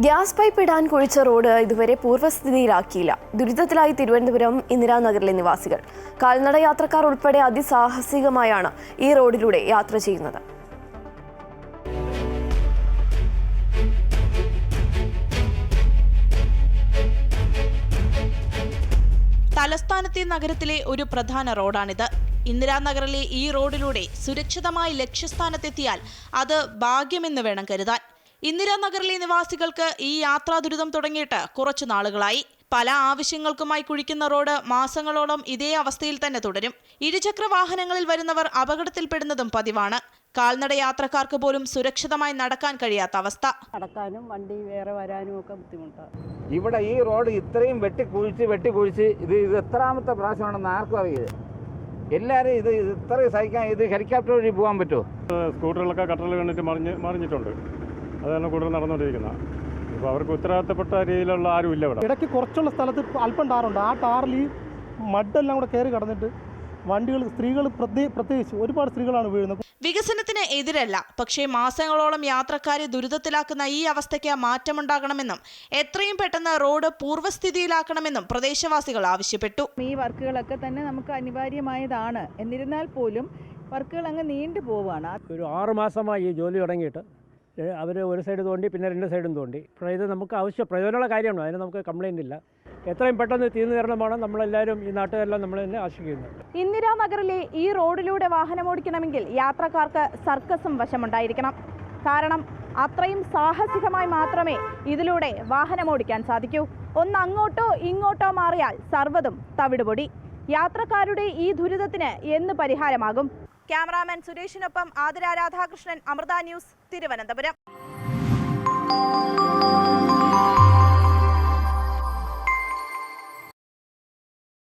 Gas pipe ഇടാൻ കുഴിച്ച road ഇതുവരെ പൂർവസ്ഥിതിയിലാക്കിയില്ല. ദുരിതത്തിലായി തിരുവനന്തപുരം ഇന്ദിരാനഗറിലെ നിവാസികൾ. കാൽനട യാത്രക്കാർ ഉൾപ്പെടെ അതിസാഹസികമായാണ് ഈ റോഡിലൂടെ യാത്ര ചെയ്യുന്നത്. തലസ്ഥാനത്തെ നഗരത്തിലെ ഒരു പ്രധാന റോഡാണിത്. ഇന്ദിരാനഗറിലെ ഈ റോഡിലൂടെ സുരക്ഷിതമായി ലക്ഷ്യസ്ഥാനത്തെത്തിയാൽ അത് ഭാഗ്യമെന്ന് വേണം കരുതാൻ. ഇന്ദിരാനഗറിലെ നിവാസികൾക്ക് ഈ യാത്രാ ദുരിതം തുടങ്ങിയിട്ട് കുറച്ചു നാളുകളായി. പല ആവശ്യങ്ങൾക്കുമായി കുഴിക്കുന്ന റോഡ് മാസങ്ങളോളം ഇതേ അവസ്ഥയിൽ തന്നെ തുടരും. ഇരുചക്ര വാഹനങ്ങളിൽ വരുന്നവർ അപകടത്തിൽപ്പെടുന്നതും പതിവാണ്. കാൽനട യാത്രക്കാർക്ക് പോലും സുരക്ഷിതമായി നടക്കാൻ കഴിയാത്ത അവസ്ഥ. നടക്കാനും വണ്ടി വേറെ വരാനും ഒക്കെ ബുദ്ധിമുട്ടാണ് ഇവിടെ ഈ റോഡ് ഇത്രയും വെട്ടിക്കുഴിച്ച് വെട്ടിക്കുഴിച്ച് ഇത് ഇത് എത്രാമത്തെ പ്രാവശ്യമാണെന്ന് ആർക്കും അറിയത് എല്ലാവരും ഇത് ഇത് ഇത്രയും സഹിക്കാൻ ഇത് ഹെലികോപ്റ്റർ വഴി പോകാൻ പറ്റുമോ? സ്കൂട്ടറുകളൊക്കെ കട്ടറിൽ കണ്ടിട്ട് മറിഞ്ഞ് മറിഞ്ഞിട്ടുണ്ട്. അതാണ് കൂടുതൽ നടന്നുകൊണ്ടിരിക്കുന്നത്. ഇപ്പോൾ അവർക്ക് ഉത്തരവാദിത്തപ്പെട്ട രീതിയിലുള്ള ആരും ഇല്ല ഇവിടെ. ഇടയ്ക്ക് കുറച്ചുള്ള സ്ഥലത്ത് അല്പം ടാറുണ്ട്. ആ ടാറിൽ ഈ മഡെല്ലാം കൂടെ കയറി കടന്നിട്ട് വണ്ടികൾ സ്ത്രീകൾ പ്രത്യേ പ്രത്യേകിച്ച് ഒരുപാട് സ്ത്രീകളാണ് വീഴുന്നത്. വികസനത്തിന് എതിരല്ല. പക്ഷേ മാസങ്ങളോളം യാത്രക്കാരെ ദുരിതത്തിലാക്കുന്ന ഈ അവസ്ഥയ്ക്ക് മാറ്റമുണ്ടാകണമെന്നും എത്രയും പെട്ടെന്ന് റോഡ് പൂർവസ്ഥിതിയിലാക്കണമെന്നും പ്രദേശവാസികൾ ആവശ്യപ്പെട്ടു. ഈ വർക്കുകളൊക്കെ തന്നെ നമുക്ക് അനിവാര്യമായതാണ്. എന്നിരുന്നാൽ പോലും വർക്കുകൾ അങ്ങ് നീണ്ടു പോവുകയാണ്. ഒരു ആറുമാസമായി ഈ ജോലി തുടങ്ങിയിട്ട് അവർ ഒരു സൈഡ് തോണ്ടി പിന്നെ രണ്ട് സൈഡും തോണ്ടി. ഇത് നമുക്ക് ആവശ്യം പ്രയോജനമുള്ള കാര്യമാണ്. അതിന് നമുക്ക് കംപ്ലൈന്റ് ഇല്ല. എത്രയും പെട്ടെന്ന് തീർന്നു തരണമെന്നാണ് നമ്മളെല്ലാവരും ഈ നാട്ടുകാരെല്ലാം നമ്മൾ തന്നെ ആശിക്കുന്നത്. ഇന്ദിരാനഗറിലെ ഈ റോഡിലൂടെ വാഹനം ഓടിക്കണമെങ്കിൽ യാത്രക്കാർക്ക് സർക്കസും വശമുണ്ടായിരിക്കണം. കാരണം അത്രയും സാഹസികമായി മാത്രമേ ഇതിലൂടെ വാഹനം ഓടിക്കാൻ സാധിക്കൂ. ഒന്ന് അങ്ങോട്ടോ ഇങ്ങോട്ടോ മാറിയാൽ സർവതും തവിടുപൊടി. യാത്രക്കാരുടെ ഈ ദുരിതത്തിന് എന്ന് പരിഹാരമാകും? ക്യാമറാമാൻ സുരേഷിനൊപ്പം ആതിര രാധാകൃഷ്ണൻ അമൃത ന്യൂസ് തിരുവനന്തപുരം.